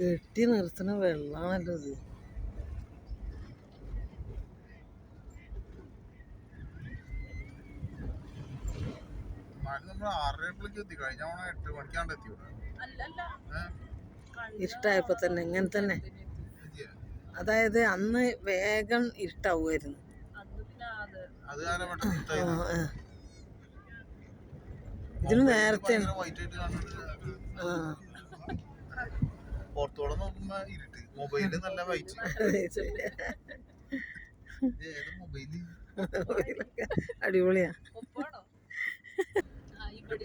കെട്ടി നിർത്തുന്ന വെള്ളമാണല്ലോ ഇത്. ഇഷ്ടായപ്പോ ഇരുട്ടായപ്പോ തന്നെ ഇങ്ങനെ തന്നെ. അതായത് അന്ന് വേഗം ഇരുട്ടാവുമായിരുന്നു. ആ. ഇതിന് നേരത്തെ ആ. പുറത്തോടെ നോക്കുമ്പോ ഇരുട്ട്. മൊബൈൽ നല്ല വൈറ്റ് മൊബൈൽ? അടിപൊളിയാ.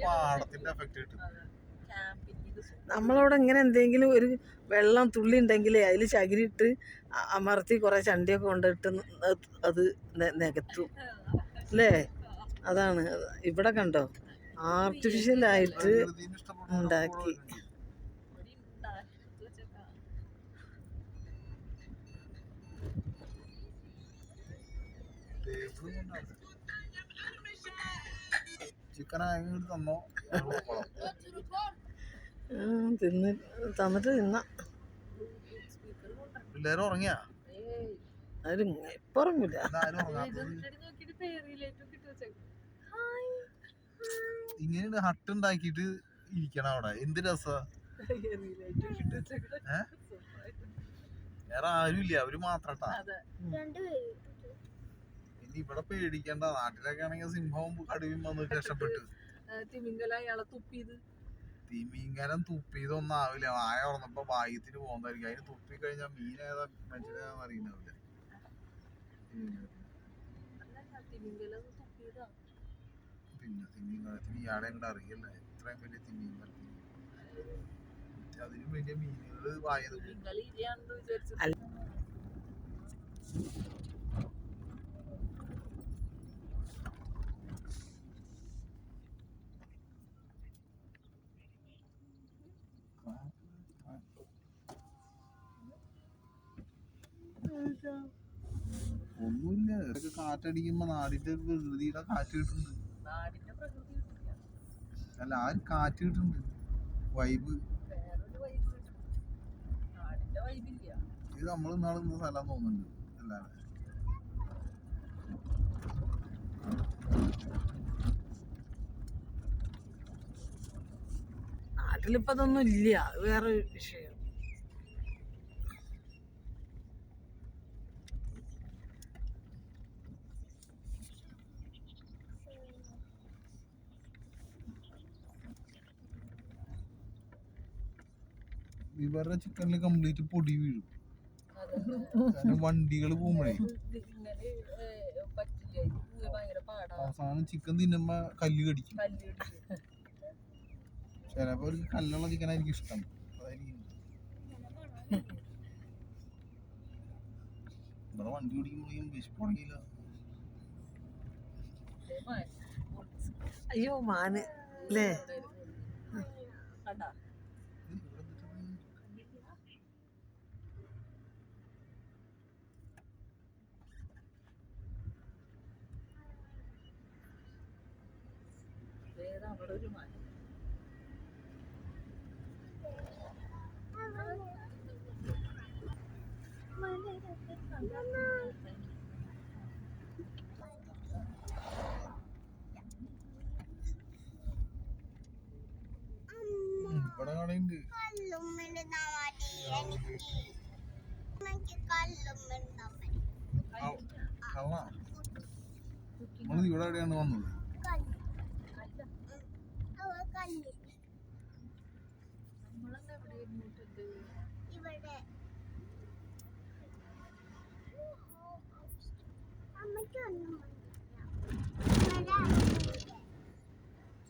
പാടത്തിന്റെ എഫക്ട് കിട്ടും നമ്മളവിടെ ഇങ്ങനെ എന്തെങ്കിലും ഒരു വെള്ളം തുള്ളി ഉണ്ടെങ്കിലേ അതിൽ ചകിരിട്ട് അമർത്തി കുറെ ചണ്ടിയൊക്കെ കൊണ്ടിട്ട് അത് നികത്തും. അല്ലേ? അതാണ്. ഇവിടെ കണ്ടോ? ആർട്ടിഫിഷ്യൽ ആയിട്ട് ഉണ്ടാക്കി. ചിക്കൻ അങ്ങോട്ട് തന്നോ? തിന്ന് തന്നിട്ട് തിന്ന. പിള്ളേര് ഉറങ്ങിയാ? ഇപ്പൊ ഉറങ്ങില്ല ഇങ്ങനെ ഹട്ട് ഉണ്ടാക്കിട്ട് ഇരിക്കണം അവിടെ. എന്ത് രസാ? വേറെ ആരുമില്ല അവർ മാത്രട്ടാ. ഇവിടെ പേടിക്കണ്ട. നാട്ടിലൊക്കെ ആണെങ്കിൽ സിംഹവും കടുവയും വന്ന് രക്ഷപ്പെട്ടു. തിമിംഗല അയാളെ തുപ്പിയത്? തിമിങ്കലം തുപ്പിയതൊന്നും ആവില്ല. വായ ഉറന്നപ്പോ വായത്തിന് പോകുന്നതായിരിക്കും. അതിന് തുപ്പി കഴിഞ്ഞാൽ മീൻ ഏതാ മനുഷ്യനേതാന്ന് അറിയുന്നാവില്ല തിമിംഗല പിന്നെ തിമിങ്കലത്തിന് ഇയാളെ അങ്ങോട്ട് അറിയില്ല? ഇത്രയും വലിയ തിമിങ്കലത്തിന് അതിനും വലിയ മീനുകൾ വായത്. തിമിംഗല അല്ല. ഒന്നുമില്ല. ഇതൊക്കെ കാറ്റടിക്കുമ്പോ നാടിന്റെ പ്രകൃതിയുടെ കാറ്റ് കിട്ടുന്നുണ്ട്. അല്ല ആ ഒരു കാറ്റ് കിട്ടുന്നുണ്ട്. വൈബ്. ഇത് നമ്മൾ ഇന്നാൾ ഇന്ന സ്ഥലം തോന്നുന്നുണ്ട്. അല്ലാതെ. നാട്ടിലിപ്പതൊന്നും ഇല്ല. വേറെ വിഷയം. ഇവരുടെ ചിക്കനിൽ കംപ്ലീറ്റ് പൊടി വീഴും. കാരണം വണ്ടികൾ പോകുമ്പോഴേ. അവസാനം ചിക്കൻ തിന്നുമ്പോ കല്ല് കടിക്കും. ചിലപ്പോ ഒരു കല്ലുള്ള ചിക്കൻ ആയിരിക്കും ഇഷ്ടം. അതായിരിക്കും. ഇവിടെ വണ്ടി ഓടിക്കുമ്പോഴേക്കും വിശപ്പ് തുടങ്ങിയില്ല. അയ്യോ മാന്. അല്ലേ കണ്ടാ? മാൻ ഉം, ഇവിടെ എവിടെയാണ് വന്നത്? ഇവിടെ ഇരുന്നിട്ടുണ്ട് ഇവിടെ അമ്മയ്ക്കൊന്നും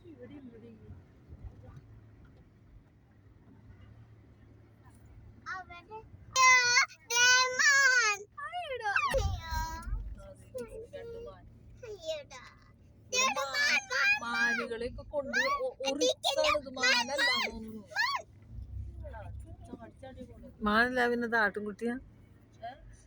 ഇവിടെ ഇവിടെ അവിടെ ദേമാൻ അയ്യോ രണ്ട് മാൻ അയ്യോടാ മാനുകളെയൊക്കെ കൊണ്ട് ഒറിച്ചാണ് ഇത് മാനല്ല ആട്ടുംകുട്ടിയാ?